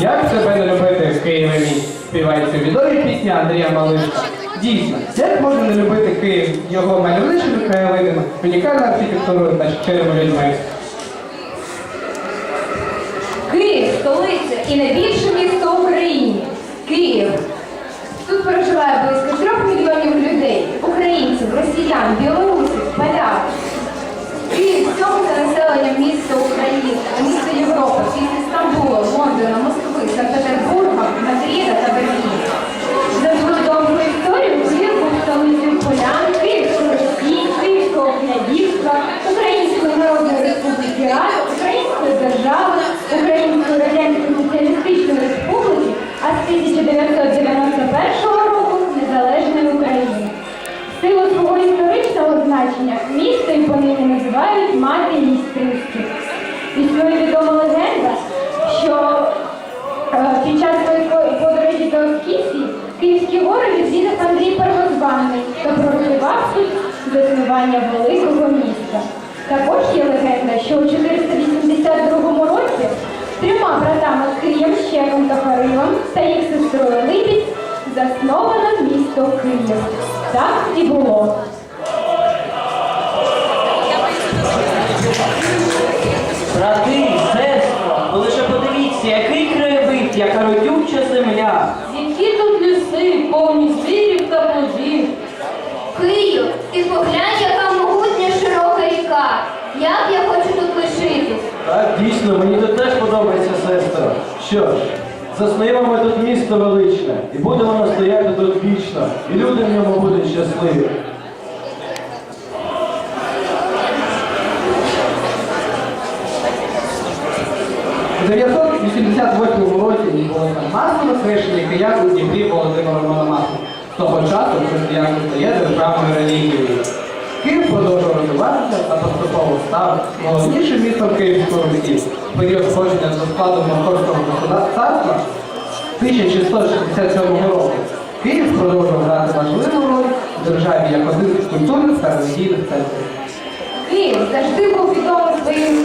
Як себе не любити в Києві мій? Співається відомі пісні Андрія Малишка. Дійсно, як можна не любити Київ його мальовничими краєвидами, унікальною архітектурою та щирими людьми? Київ столиця і найбільше місто в Україні. Київ. Тут проживає близько трьох мільйонів людей: українців, росіян, білорусів, поляк. Київ сьоме за населенням місто Республіки Української держави, Української Радянської Соціалістичної Республіки, а з 1991 року Незалежної України. В силу свого історичного значення місто і понині називають мати місцинських. Існує відома легенда, що е, під час своєї подорожі до Скіфії Київські гори відвідав Андрій Первозваний та пророкував тут заснування великого міста. Також є легенда, що у 482 році трьома братами Києм, Щеком та Харилом та їх сестрою Липіць засновано місто Київ. Так і було. Брати, сестро, ви лише подивіться, який краєвид, яка родюча земля. Які тут ліси, повні звірів та плодів. Київ, ти поглянь, яка могутня широка ріка. Як я хочу тут лишитись. Так, дійсно, мені тут теж подобається сестра. Що ж, заснуємо тут місто величне, і буде воно стояти тут вічно, і люди в ньому будуть щасливі. У 988 році відбулося масове хрещення киян у Дніпрі Володимиром Мономахом. З того часу християнство стає державною релігією. Київ та поступово став головнішим містом Київського Русі. В період входження до складу Московського государства 1667 року. Київ продовжував грати важливу роль в державі як один з культурних та релігійних центрів. Київ завжди був відомий своїм